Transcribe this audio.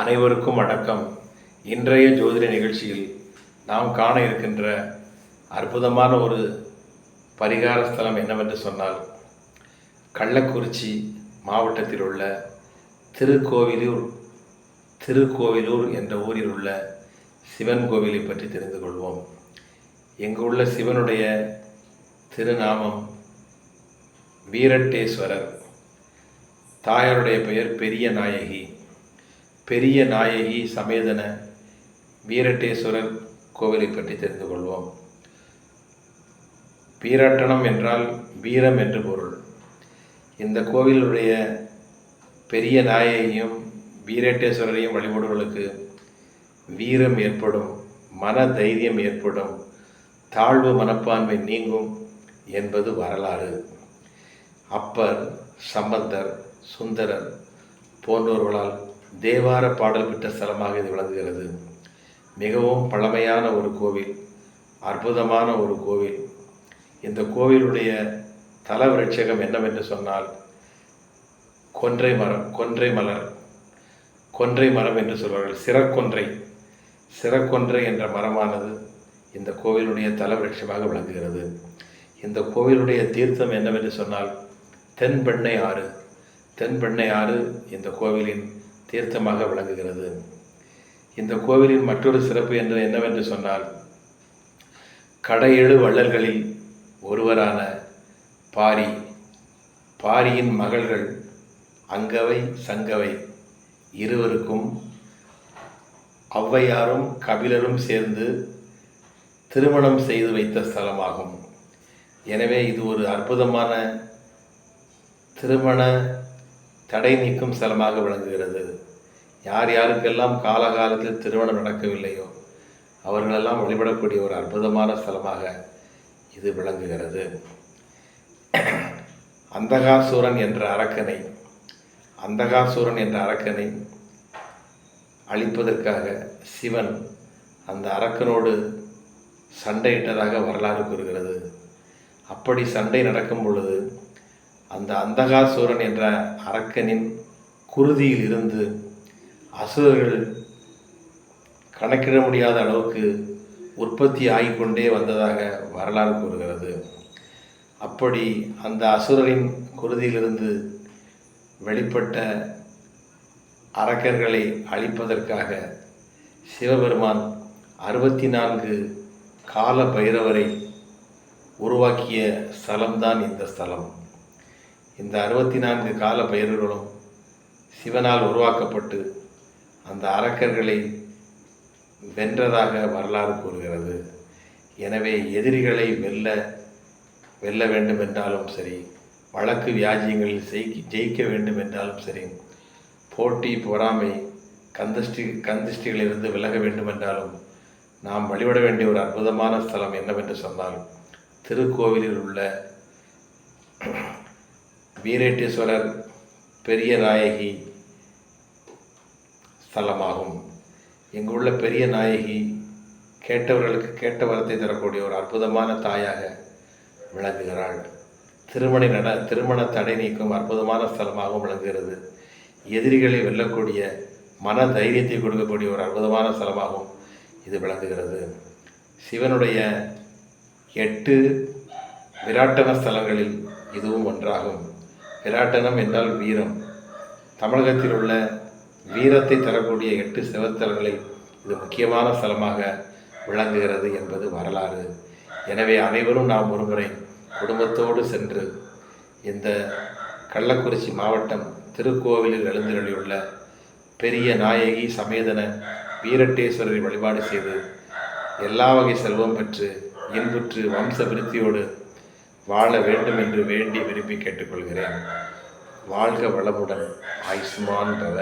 அனைவருக்கும் வணக்கம். இன்றைய ஜோதிட நிகழ்ச்சியில் நாம் காண இருக்கின்ற அற்புதமான ஒரு பரிகார ஸ்தலம் என்னவென்று சொன்னால் கள்ளக்குறிச்சி மாவட்டத்தில் உள்ள திருக்கோவிலூர் திருக்கோவிலூர் என்ற ஊரில் உள்ள சிவன் கோவிலை பற்றி தெரிந்து கொள்வோம். இங்கு உள்ள சிவனுடைய திருநாமம் வீரட்டேஸ்வரர். தாயாருடைய பெயர் பெரிய நாயகி. பெரிய நாயகி சமேதன வீரட்டேஸ்வரர் கோவிலை பற்றி தெரிந்து கொள்வோம். வீராட்டணம் என்றால் வீரம் என்று பொருள். இந்த கோவிலுடைய பெரிய நாயகியும் வீரட்டேஸ்வரரையும் வழிபடுவர்களுக்கு வீரம் ஏற்படும் மன தைரியம் ஏற்படும் தாழ்வு மனப்பான்மை நீங்கும் என்பது வரலாறு. அப்பர் சம்பந்தர் சுந்தரர் போன்றோர்களால் தேவார பாடல் பெற்ற ஸ்தலமாக இது விளங்குகிறது. மிகவும் பழமையான ஒரு கோவில் அற்புதமான ஒரு கோவில். இந்த கோவிலுடைய தல விருட்சகம் என்னவென்று சொன்னால் கொன்றை மரம் கொன்றை மலர் கொன்றை மரம் என்று சொல்வார்கள். சிறக்கொன்றை சிறக்கொன்றை என்ற மரமானது இந்த கோவிலுடைய தல விருட்சமாக விளங்குகிறது. இந்த கோவிலுடைய தீர்த்தம் என்னவென்று சொன்னால் தென்பெண்ணை ஆறு. தென்பெண்ணை ஆறு இந்த கோவிலின் தீர்த்தமாக விளங்குகிறது. இந்த கோவிலின் மற்றொரு சிறப்பு என்று என்னவென்று சொன்னால் கடையெழு வள்ளல்களில் ஒருவரான பாரி பாரியின் மகள்கள் அங்கவை சங்கவை இருவருக்கும் ஔவையாரும் கபிலரும் சேர்ந்து திருமணம் செய்து வைத்த ஸ்தலமாகும். எனவே இது ஒரு அற்புதமான திருமண தடை நீக்கும் ஸ்தலமாக விளங்குகிறது. யார் யாருக்கெல்லாம் காலகாலத்தில் திருமணம் நடக்கவில்லையோ அவர்களெல்லாம் வழிபடக்கூடிய ஒரு அற்புதமான ஸ்தலமாக இது விளங்குகிறது. அந்தகாசூரன் என்ற அரக்கனை அந்தகாசூரன் என்ற அரக்கனை அழிப்பதற்காக சிவன் அந்த அரக்கனோடு சண்டையிட்டதாக வரலாறு கூறுகிறது. அப்படி சண்டை நடக்கும் பொழுது அந்த அந்தகாசூரன் என்ற அரக்கனின் குருதியில் இருந்து அசுரர்கள் கணக்கிட முடியாத அளவுக்கு உற்பத்தி ஆகிக்கொண்டே வந்ததாக வரலாறு கூறுகிறது. அப்படி அந்த அசுரரின் குருதியிலிருந்து வெளிப்பட்ட அரக்கர்களை அழிப்பதற்காக சிவபெருமான் அறுபத்தி நான்கு கால பைரவரை உருவாக்கிய ஸ்தலம்தான் இந்த ஸ்தலம். இந்த அறுபத்தி நான்கு கால பயிர்களும் சிவனால் உருவாக்கப்பட்டு அந்த அரக்கர்களை வென்றதாக வரலாறு கூறுகிறது. எனவே எதிரிகளை வெல்ல வெல்ல வேண்டும் என்றாலும் சரி வழக்கு வியாஜியங்களில் ஜெயிக்க ஜெயிக்க வேண்டும் என்றாலும் சரி போட்டி பொறாமை கந்தஷ்டி கந்திஷ்டிகளிலிருந்து விலக வேண்டும் என்றாலும் நாம் வழிபட வேண்டிய ஒரு அற்புதமான ஸ்தலம் என்னவென்று சொன்னால் திருக்கோவிலில் உள்ள வீரேட்டேஸ்வரர் பெரிய நாயகி ஸ்தலமாகும். இங்குள்ள பெரிய நாயகி கேட்டவர்களுக்கு கேட்ட வரத்தை தரக்கூடிய ஒரு அற்புதமான தாயாக விளங்குகிறாள். திருமண நட திருமண தடை நீக்கும் அற்புதமான ஸ்தலமாகவும் விளங்குகிறது. எதிரிகளை வெல்லக்கூடிய மன தைரியத்தை கொடுக்கக்கூடிய ஒரு அற்புதமான ஸ்தலமாகவும் இது விளங்குகிறது. சிவனுடைய எட்டு விராட்டன ஸ்தலங்களில் இதுவும் ஒன்றாகும். விராட்டனம் என்றால் வீரம். தமிழகத்தில் உள்ள வீரத்தை தரக்கூடிய எட்டு சிவத்தலங்களில் இது முக்கியமான ஸ்தலமாக விளங்குகிறது என்பது வரலாறு. எனவே அனைவரும் நாம் ஒருமுறை குடும்பத்தோடு சென்று இந்த கள்ளக்குறிச்சி மாவட்டம் திருக்கோவிலில் எழுந்தருளியுள்ள பெரிய நாயகி சமேதன வீரட்டேஸ்வரரை வழிபாடு செய்து எல்லா வகை செல்வம் பெற்று இன்புற்று வம்ச விருத்தியோடு வாழ வேண்டும் என்று வேண்டி விரும்பி கேட்டுக்கொள்கிறேன். வாழ்க வளமுடன் ஆயுஷ்மான் பவ.